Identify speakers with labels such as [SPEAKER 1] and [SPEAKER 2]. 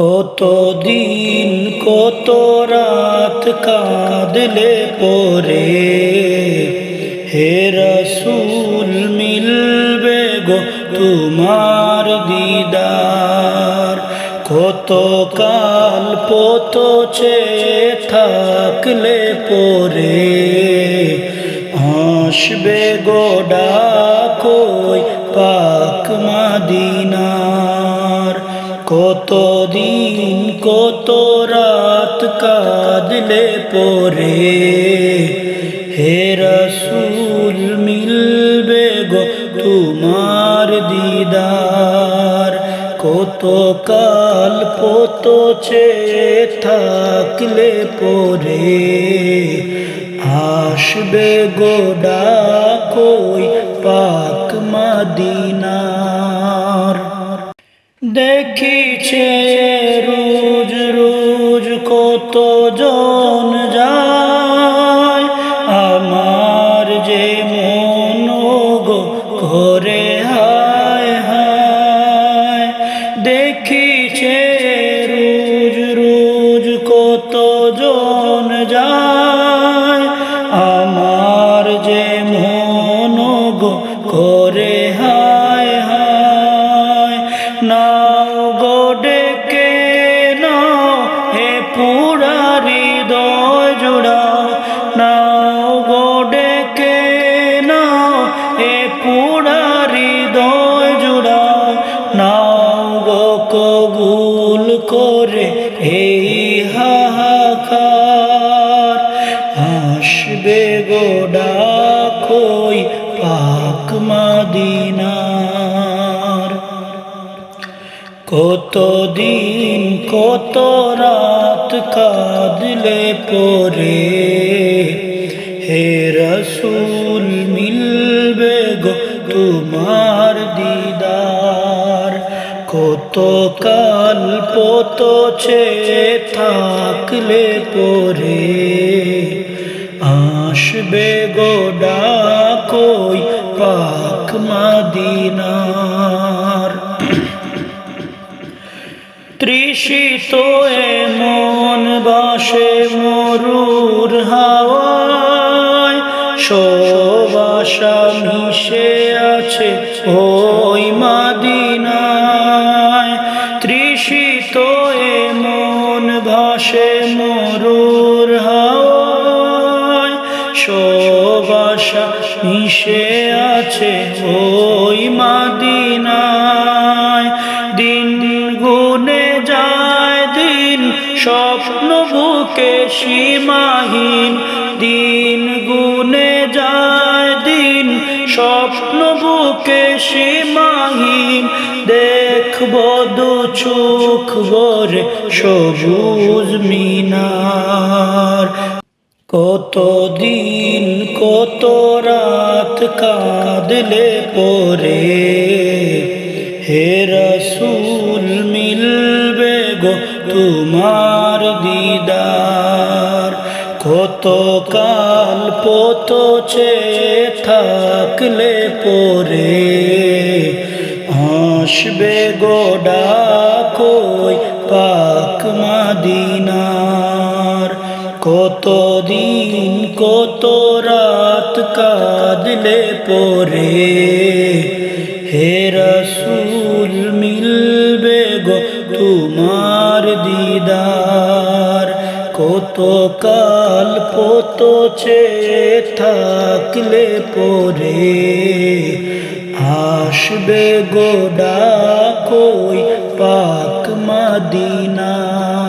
[SPEAKER 1] কত দিন কত রাত কাঁদলে পরে? হে রসুল মিলবে গো তোমার দিদার। কত কাল পতছে থাকলে পরে? আসবে গোডা কই পাক মাদিনার কত দিন কত রাত কাঁদলে পরে? হে রসুল, মিলবে গো তোমার দিদার। কত কাল পতছে থাকলে পরে? আসবে গোডা দেখিছে রোজ রোজ কত জন যায়। আমার যে মন ঘরে হায় হায়। দেখিছে করে, এই হাহাকার। আসবে গোডা কই পাক মাদিনার। কত দিন কত রাত কাঁদলে পরে, হে রসুল মিলবে গো তোমার দিদার। কত কাল পতছে থাকলে পরে আসবে গোডা কই পাক মাদিনার। তৃষিত মন বাসে মরুর হাওয়ায় সবাসা মিশে সবাসা মিশে আছে ওই মাদিনায়। দিন দিন গুনে যায় দিন, স্বপ্ন বুকে সীমাহীন। দিন গুনে যায় দিন, স্বপ্ন বুকে সীমাহীন। দেখব দু চোখ ভরে সবুজ মিনার। কত দিন কত রাত কাঁদলে পরে? হে রসুল, মিলবে গো তোমার দিদার। কত কাল পতছে থাকলে পরে? আসবে গোডা কই পাক মাদিনার কত দিন কত রাত কাঁদলে পরে? হে রসুল, মিলবে গো তোমার দিদার। কত কাল পতছে থাকলে পরে? আসবে গোডা কই পাক মাদিনা